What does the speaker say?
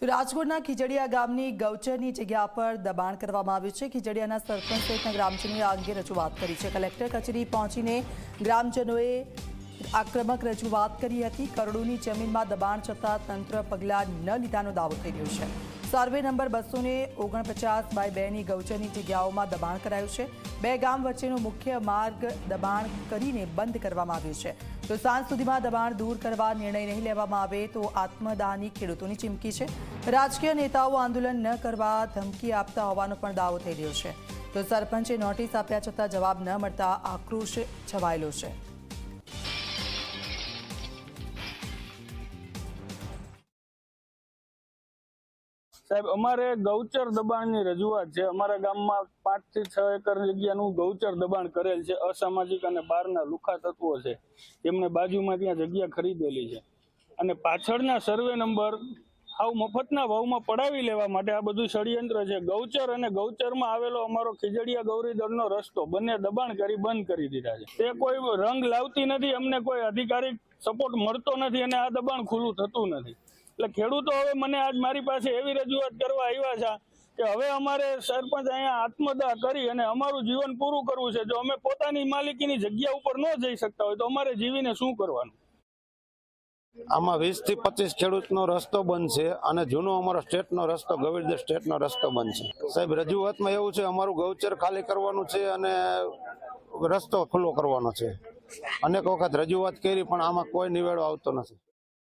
તો રાજકોટના ખીજડીયા ગામની ગૌચરની જગ્યા પર દબાણ કરવામાં આવ્યું છે. ખીજડીયાના સરપંચ સહિતના ગ્રામજનોએ આ અંગે રજૂઆત કરી છે. કલેક્ટર કચેરી પહોંચીને ગ્રામજનોએ આક્રમક રજૂઆત કરી હતી. કરોડોની જમીનમાં દબાણ છતાં તંત્ર પગલાં ન લીધાનો દાવો થઈ રહ્યો છે. સર્વે નંબર બસો ને ઓગણપચાસ બાય બેની ગૌચરની જગ્યાઓમાં દબાણ કરાયું છે. બે ગામ વચ્ચેનો મુખ્ય માર્ગ દબાણ કરીને બંધ કરવામાં આવ્યો છે. તો સાંજ સુધીમાં દબાણ દૂર કરવા નિર્ણય નહીં લેવામાં આવે તો આત્મદાહની ખેડૂતોની ચીમકી છે. રાજકીય નેતાઓ આંદોલન ન કરવા ધમકી આપતા હોવાનો પણ દાવો થઈ રહ્યો છે. તો સરપંચે નોટિસ આપ્યા છતાં જવાબ ન મળતા આક્રોશ છવાયેલો છે. સાહેબ, અમારે ગૌચર દબાણની રજૂઆત છે. અમારા ગામમાં પાંચથી છ એકર જગ્યાનું ગૌચર દબાણ કરેલ છે. અસામાજિક અને બહારના લુખા તત્વો છે. એમને બાજુમાં ત્યાં જગ્યા ખરીદેલી છે. અને પાછળના સર્વે નંબર આવ મફતના ભાવમાં પડાવી લેવા માટે આ બધું ષડયંત્ર છે. ગૌચર અને ગૌચરમાં આવેલો અમારો ખીજડીયા ગૌરીદળનો રસ્તો બંને દબાણ કરી બંધ કરી દીધા છે. તે કોઈ રંગ લાવતી નથી. અમને કોઈ અધિકારિક સપોર્ટ મળતો નથી અને આ દબાણ ખુલ્લું થતું નથી. એટલે ખેડૂતો હવે મને આજ મારી પાસે એવી રજૂઆત કરવા આવ્યા છે કે હવે અમારે સરપંચ અહીંયા આત્મદાહ કરી અને અમારું જીવન પૂરું કરવું છે. જો અમે પોતાની માલિકીની જગ્યા ઉપર ન જઈ શકતા હોય તો અમારે જીવીને શું કરવાનું? આમાં વીસથી પચીસ ખેડૂતનો રસ્તો બંધ છે અને જૂનો અમારો સ્ટેટનો રસ્તો ગવિરદર સ્ટેટનો રસ્તો બંધ છે સાહેબ, રજૂઆતમાં એવું છે, અમારું ગૌચર ખાલી કરવાનું છે અને રસ્તો ખુલ્લો કરવાનો છે. અનેક વખત રજૂઆત કરી, પણ આમાં કોઈ નિવેડો આવતો નથી.